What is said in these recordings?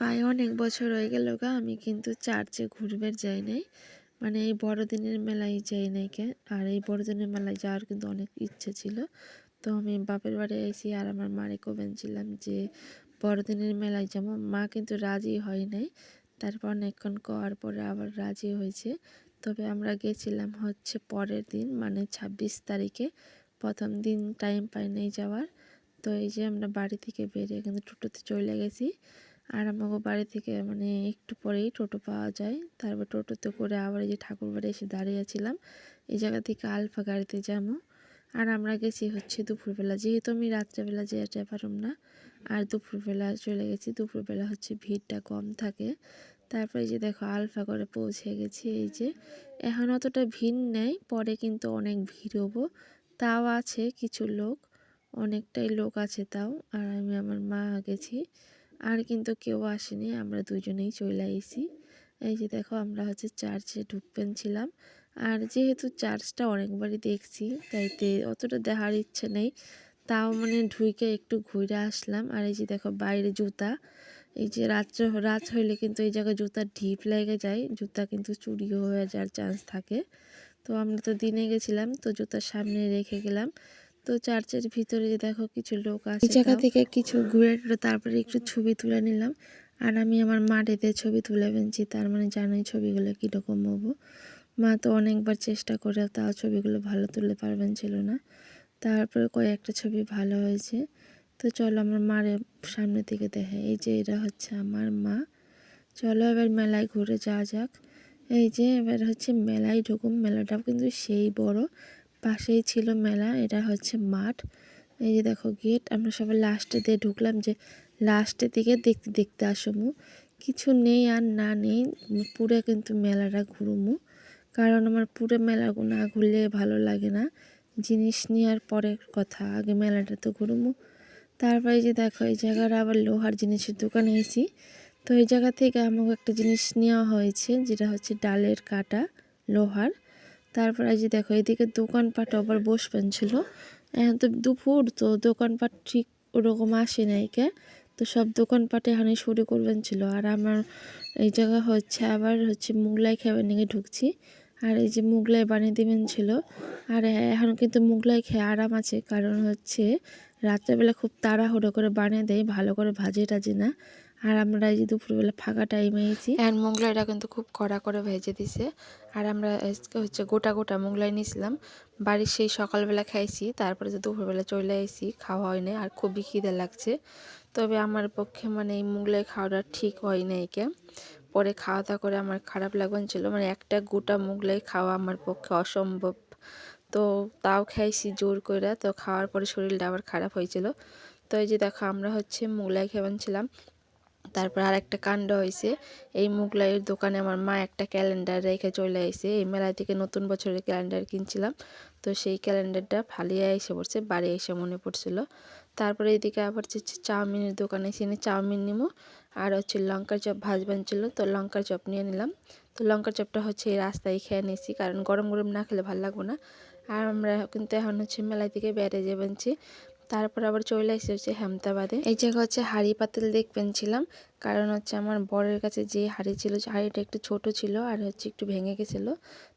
প্রায় অনেক বছর হয়ে গেল গা, আমি কিন্তু চার্চে ঘুরবার যাই নাই। মানে এই বড়দিনের মেলায় যাই নাই কে। আর এই বড়দিনের মেলায় যাওয়ার কিন্তু অনেক ইচ্ছে ছিল। তো আমি বাপের বাড়ি এসেছি আর আমার মারে ছিলাম যে বড়দিনের মেলায় যাব। মা কিন্তু রাজি হয় নাই। তারপর অনেকক্ষণ করার পরে আবার রাজি হয়েছে। তবে আমরা গেছিলাম হচ্ছে পরের দিন মানে ছাব্বিশ তারিখে। প্রথম দিন টাইম পাই নাই যাওয়ার। তো এই যে আমরা বাড়ি থেকে বেরিয়ে কিন্তু টোটোতে চলে গেছি। আর আমাকে বাড়ি থেকে মানে একটু পরেই টোটো পাওয়া যায়। তারপর টোটোতে করে আবার এই যে ঠাকুর বাড়ি এসে দাঁড়িয়েছিলাম এই জায়গা থেকে আলফা গাড়িতে যাব। আর আমরা গেছি হচ্ছে দুপুরবেলা। যেহেতু আমি রাত্রেবেলা যেতে পারুম না, আর দুপুরবেলা চলে গেছি। দুপুরবেলা হচ্ছে ভিড়টা কম থাকে। তারপরে যে দেখো আলফা করে পৌঁছে গেছি। এই যে এখন অতটা ভিড় নেই, পরে কিন্তু অনেক ভিড় হব তাও আছে কিছু লোক, অনেকটাই লোক আছে তাও। আর আমি আমার মা গেছি। আর কিন্তু কেউ আসেনি, আমরা দুজনেই চলে আইসি এই যে দেখো, আমরা হচ্ছে চার্চে ঢুকবেন ছিলাম। আর যেহেতু চার্চটা অনেকবারই দেখছি, তাইতে অতটা দেখার ইচ্ছে নেই। তাও মানে ঢুকে একটু ঘুরে আসলাম। আর এই যে দেখো, বাইরে জুতা। এই যে রাত্রে, রাত হইলে কিন্তু এই জায়গায় জুতার ঢিপ লেগে যায়। জুতা কিন্তু চুরিও হয়ে যাওয়ার চান্স থাকে। তো আমরা তো দিনে গেছিলাম, তো জুতার সামনে রেখে গেলাম। তো চার্চের ভিতরে যে দেখো কিছু লোক আছে এই জায়গা থেকে কিছু ঘুরে টুরে তারপরে একটু ছবি তুলে নিলাম। আর আমি আমার মাটিতে ছবি তুলে ফেলছি তার মানে জানোই ছবিগুলো কীরকম হব। মা তো অনেকবার চেষ্টা করে তাও ছবিগুলো ভালো তুলতে পারবেন ছিল না। তারপরে কয়েকটা ছবি ভালো হয়েছে। তো চলো আমার মার সামনে থেকে দেখে এই যে এটা হচ্ছে আমার মা। চলো এবার মেলায় ঘুরে যাওয়া যাক। এই যে এবার হচ্ছে মেলায় ঢুকুম মেলাটাও কিন্তু সেই বড়। পাশেই ছিল মেলা, এটা হচ্ছে মাঠ। এই যে দেখো গেট, আমরা সবাই লাস্টে দিয়ে ঢুকলাম যে লাস্টের দিকে দেখতে দেখতে আসমু। কিছু নেই আর না নেই, পুরো কিন্তু মেলাটা ঘুরুমু। কারণ আমার পুরো মেলা না ঘুরলে ভালো লাগে না। জিনিস নেওয়ার পরের কথা, আগে মেলাটা তো ঘুরুমু। তারপরে যে দেখো, এই জায়গার আবার লোহার জিনিসের দোকানে এসি তো এই জায়গা থেকে আমাকে একটা জিনিস নেওয়া হয়েছে, যেটা হচ্ছে ডালের কাটা, লোহার। তারপরে যে দেখো, এদিকে দোকানপাট আবার বসবেন ছিল এখন তো দুপুর, তো দোকানপাট ঠিক ওরকম আসে নাই কে। তো সব দোকানপাটে এখানে শুরু করবেন ছিল। আর আমার এই জায়গা হচ্ছে, আবার হচ্ছে মুগলাই খাবার নিয়ে ঢুকছি। আর এই যে মুগলাই বানিয়ে দিবেন ছিল। আর এখন কিন্তু মুগলাই খেয়ে আরাম আছে, কারণ হচ্ছে রাত্রেবেলা খুব তাড়াহুড়ো করে বানিয়ে দেয়, ভালো করে ভাজে টাজে না। আর আমরা এই যে দুপুরবেলা ফাঁকা টাইমে এসেছি আর মোগলাইটা কিন্তু খুব কড়া করে ভেজে দিছে। আর আমরা হচ্ছে গোটা গোটা মোগলাই নিয়েছিলাম। বাড়ির সেই সকালবেলা খাইছি, তারপরে যে দুপুরবেলা চলে এসেছি খাওয়া হয়নি আর খুবই খিদে লাগছে। তবে আমার পক্ষে মানে এই মোগলাই খাওয়াটা ঠিক হয় না একে। পরে খাওয়া দাওয়া করে আমার খারাপ লাগবেন ছিল মানে একটা গোটা মোগলাই খাওয়া আমার পক্ষে অসম্ভব। তো তাও খাইছি জোর করে তো খাওয়ার পরে শরীরটা আবার খারাপ হয়েছিল তো এই যে দেখো, আমরা হচ্ছে মোগলাই খেয়েছিলাম তারপর আর একটা কাণ্ড হয়েছে এই মুগলাইয়ের দোকানে আমার মা একটা ক্যালেন্ডার রেখে চলে আসে এই মেলা থেকে নতুন বছরের ক্যালেন্ডার কিনছিলাম। তো সেই ক্যালেন্ডারটা ফালিয়ে এসে পড়ছে, বাড়ি এসে মনে পড়ছিল। তারপরে এদিকে আবার হচ্ছে চাউমিনের দোকানে এসে চাউমিন নিমো আর হচ্ছে লঙ্কার চপ ভাজবেন ছিল তো লঙ্কার চপ নিয়ে নিলাম। তো লঙ্কার চপটা হচ্ছে এই রাস্তায় খেয়ে নিয়েছি, কারণ গরম গরম না খেলে ভালো লাগবো না। আর আমরা কিন্তু এখন হচ্ছে মেলায় থেকে বেড়ে যাবেনছি তারপর আবার চলে এসে হচ্ছে হেমতাবাদে। এই জায়গা হচ্ছে হাড়ি পাতিল দেখবেন ছিলাম কারণ হচ্ছে আমার বরের কাছে যে হাড়ি ছিল হাড়িটা একটু ছোট ছিল আর হচ্ছে একটু ভেঙে গেছিল,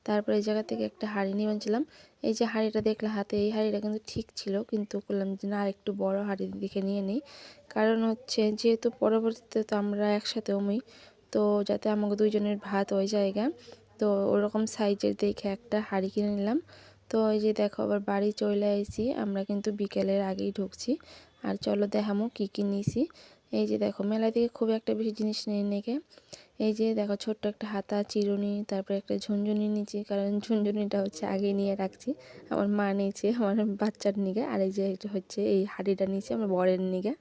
তারপর এই জায়গা থেকে একটা হাড়ি নিয়ে ছিলাম এই যে হাড়িটা দেখলে হাতে, এই হাড়িটা কিন্তু ঠিক ছিল, কিন্তু করলাম যে না একটু বড় হাড়ি দেখে নিয়ে নিই। কারণ হচ্ছে যেহেতু পরবর্তীতে তো আমরা একসাথে ওমই তো যাতে আমাকে দুইজনের ভাত ওই জায়গা, তো ওরকম সাইজের দেখে একটা হাড়ি কিনে নিলাম। তো এই যে দেখো, আবার বাড়ি চলে আইছি। আমরা কিন্তু বিকেলের আগেই ঢুকছি। আর চলো দেখামো কী কী নিছি। এই যে দেখো মেলা থেকে খুব একটা বেশি জিনিস নেই নেকে এই যে দেখো, ছোট্ট একটা হাতা, চিরুনি, তারপরে একটা ঝুনঝুনি নিয়েছি কারণ ঝুনঝুনিটা হচ্ছে আগে নিয়ে রাখছি। আমার মা নিয়েছে, আমার বাচ্চার নিগে আর এই যে হচ্ছে এই হাড়িটা নিয়েছি আমার বরের নিগে